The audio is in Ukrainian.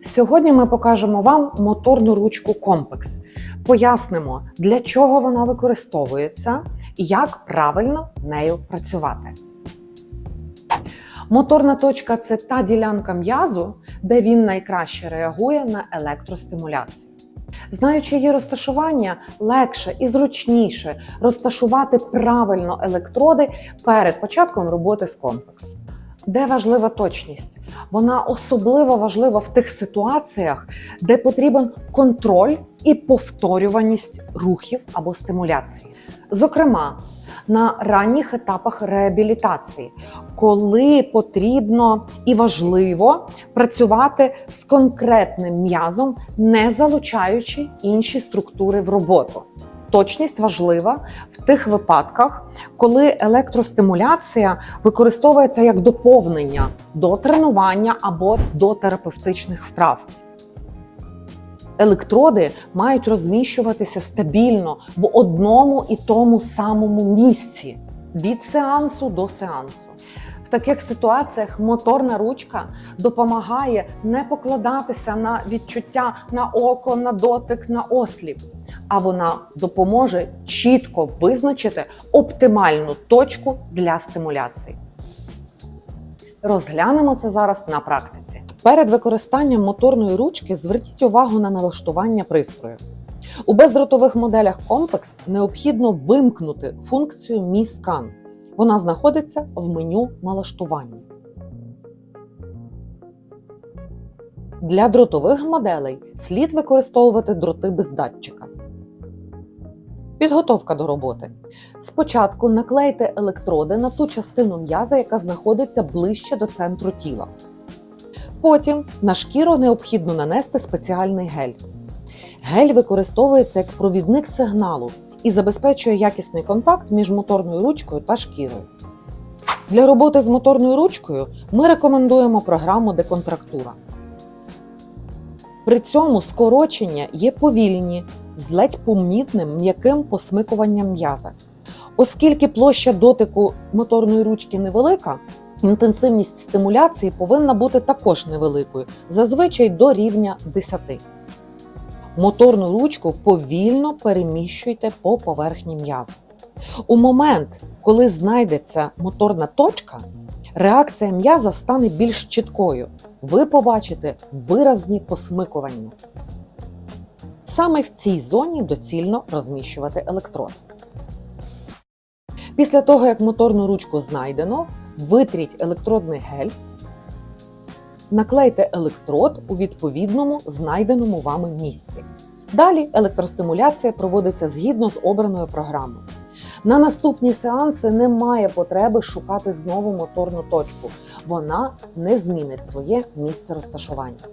Сьогодні ми покажемо вам моторну ручку комплекс. Пояснимо, для чого вона використовується і як правильно нею працювати. Моторна точка це та ділянка м'язу, де він найкраще реагує на електростимуляцію. Знаючи її розташування, легше і зручніше розташувати правильно електроди перед початком роботи з комплексом. Де важлива точність? Вона особливо важлива в тих ситуаціях, де потрібен контроль і повторюваність рухів або стимуляції. Зокрема, на ранніх етапах реабілітації, коли потрібно і важливо працювати з конкретним м'язом, не залучаючи інші структури в роботу. Точність важлива в тих випадках, коли електростимуляція використовується як доповнення до тренування або до терапевтичних вправ. Електроди мають розміщуватися стабільно в одному і тому самому місці від сеансу до сеансу. Таких ситуаціях моторна ручка допомагає не покладатися на відчуття на око, на дотик, на осліп, а вона допоможе чітко визначити оптимальну точку для стимуляції. Розглянемо це зараз на практиці. Перед використанням моторної ручки зверніть увагу на налаштування пристрою. У бездротових моделях комплекс необхідно вимкнути функцію Scan. Вона знаходиться в меню налаштування. Для дротових моделей слід використовувати дроти без датчика. Підготовка до роботи. Спочатку наклейте електроди на ту частину м'яза, яка знаходиться ближче до центру тіла. Потім на шкіру необхідно нанести спеціальний гель. Гель використовується як провідник сигналу і забезпечує якісний контакт між моторною ручкою та шкірою. Для роботи з моторною ручкою ми рекомендуємо програму Деконтрактура. При цьому скорочення є повільні з ледь помітним м'яким посмикуванням м'яза. Оскільки площа дотику моторної ручки невелика, інтенсивність стимуляції повинна бути також невеликою, зазвичай до рівня 10. Моторну ручку повільно переміщуйте по поверхні м'яза. У момент, коли знайдеться моторна точка, реакція м'яза стане більш чіткою. Ви побачите виразні посмикування. Саме в цій зоні доцільно розміщувати електрод. Після того, як моторну ручку знайдено, витріть електродний гель, наклейте електрод у відповідному знайденому вами місці. Далі електростимуляція проводиться згідно з обраною програмою. На наступні сеанси немає потреби шукати знову моторну точку. Вона не змінить своє місце розташування.